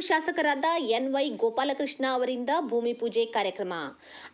ಶಾಸಕರಾದ ಎನ್ವೈ ಗೋಪಾಲಕೃಷ್ಣ ಅವರಿಂದ ಭೂಮಿ ಪೂಜೆ ಕಾರ್ಯಕ್ರಮ.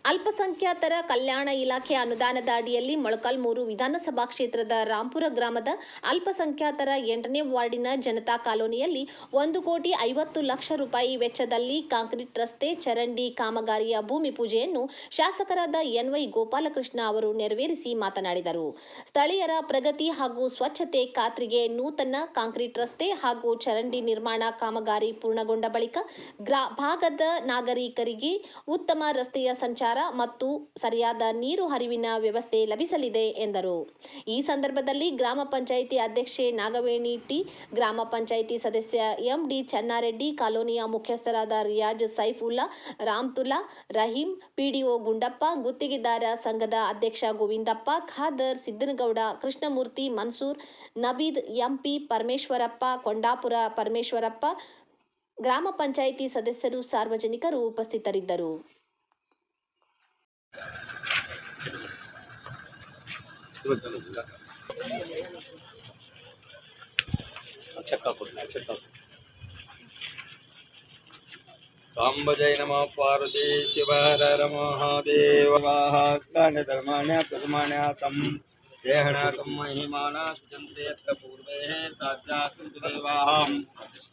ಅಲ್ಪಸಂಖ್ಯಾತರ ಕಲ್ಯಾಣ ಇಲಾಖೆ ಅನುದಾನದ ಅಡಿಯಲ್ಲಿ ಮೊಳಕಾಲ್ಮೂರು ವಿಧಾನಸಭಾ ಕ್ಷೇತ್ರದ ರಾಂಪುರ ಗ್ರಾಮದ ಅಲ್ಪಸಂಖ್ಯಾತರ ಎಂಟನೇ ವಾರ್ಡಿನ ಜನತಾ ಕಾಲೋನಿಯಲ್ಲಿ ಒಂದು ಕೋಟಿ ಐವತ್ತು ಲಕ್ಷ ರೂಪಾಯಿ ವೆಚ್ಚದಲ್ಲಿ ಕಾಂಕ್ರೀಟ್ ರಸ್ತೆ, ಚರಂಡಿ, ಕಾಮಗಾರಿಯ ಭೂಮಿ ಪೂಜೆಯನ್ನು ಶಾಸಕರಾದ ಎನ್ವೈ ಗೋಪಾಲಕೃಷ್ಣ ಅವರು ನೆರವೇರಿಸಿ ಮಾತನಾಡಿದರು. ಸ್ಥಳೀಯರ ಪ್ರಗತಿ ಹಾಗೂ ಸ್ವಚ್ಛತೆ ಖಾತ್ರಿಗೆ ನೂತನ ಕಾಂಕ್ರೀಟ್ ರಸ್ತೆ ಹಾಗೂ ಚರಂಡಿ ನಿರ್ಮಾಣ ಕಾಮಗಾರಿ ಪೂರ್ಣಗೊಂಡ ಬಳಿಕ ಗ್ರಾ ಭಾಗದ ನಾಗರಿಕರಿಗೆ ಉತ್ತಮ ರಸ್ತೆಯ ಸಂಚಾರ ಮತ್ತು ಸರಿಯಾದ ನೀರು ಹರಿವಿನ ವ್ಯವಸ್ಥೆ ಲಭಿಸಲಿದೆ ಎಂದರು. ಈ ಸಂದರ್ಭದಲ್ಲಿ ಗ್ರಾಮ ಪಂಚಾಯಿತಿ ಅಧ್ಯಕ್ಷೆ ನಾಗವೇಣಿ ಟಿ, ಗ್ರಾಮ ಪಂಚಾಯಿತಿ ಸದಸ್ಯ ಎಂಡಿ ಚನ್ನಾರೆಡ್ಡಿ, ಕಾಲೋನಿಯ ಮುಖ್ಯಸ್ಥರಾದ ರಿಯಾಜ್ ಸೈಫುಲ್ಲಾ ರಾಮ್ತುಲ್ಲಾ ರಹೀಂ, ಪಿಡಿಒ ಗುಂಡಪ್ಪ, ಗುತ್ತಿಗೆದಾರ ಸಂಘದ ಅಧ್ಯಕ್ಷ ಗೋವಿಂದಪ್ಪ, ಖಾದರ್ ಸಿದ್ದನಗೌಡ, ಕೃಷ್ಣಮೂರ್ತಿ ಮನ್ಸೂರ್, ನಬೀದ್ ಎಂಪಿ ಪರಮೇಶ್ವರಪ್ಪ, ಕೊಂಡಾಪುರ ಪರಮೇಶ್ವರಪ್ಪ ಗ್ರಾಮ ಪಂಚಾಯಿತಿ ಸದಸ್ಯರು ಸಾರ್ವಜನಿಕರು ಉಪಸ್ಥಿತರಿದ್ದರು. ಸಾಂಬಜಯ ನಮಃ ಪಾರ್ವತಿ ಶಿವರ ಮಹಾದೇವ. ಸ್ಥಾನ ಧರ್ಮಾಣ್ಯ ಪ್ರಧಮಾಣ್ಯ ತಂ ದೇಹಣ ತಮ್ಮ ಹಿಮಾನ ಸುಜಂತೆ ಪೂರ್ವೇ ಸಾಕ್ಷಾತ್ ದೇವಾಹಂ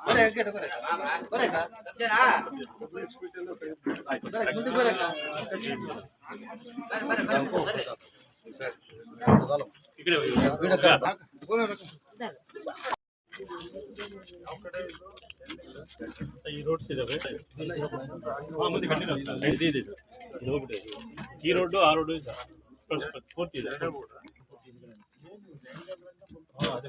ಈ ಕಡೆ ಬರಕ ಬರಕ ಮುಂದೆ ಬರಕ ಈ ರೋಡ್ಸ್ ಇದಾವೆ ಹಾಂ ಮುಂದೆ ಕಂಟಿನ್ಯೂ ಇದೆ ಇದೆ ಸರ್ ಇದು ಹೋಗ್ಬಿಟ್ಟಿದೆ ಈ ರೋಡು ಆ ರೋಡು ಸರ್ ಪೂರ್ತಿ ಇದೆ ಹಾಂ ಅದೇ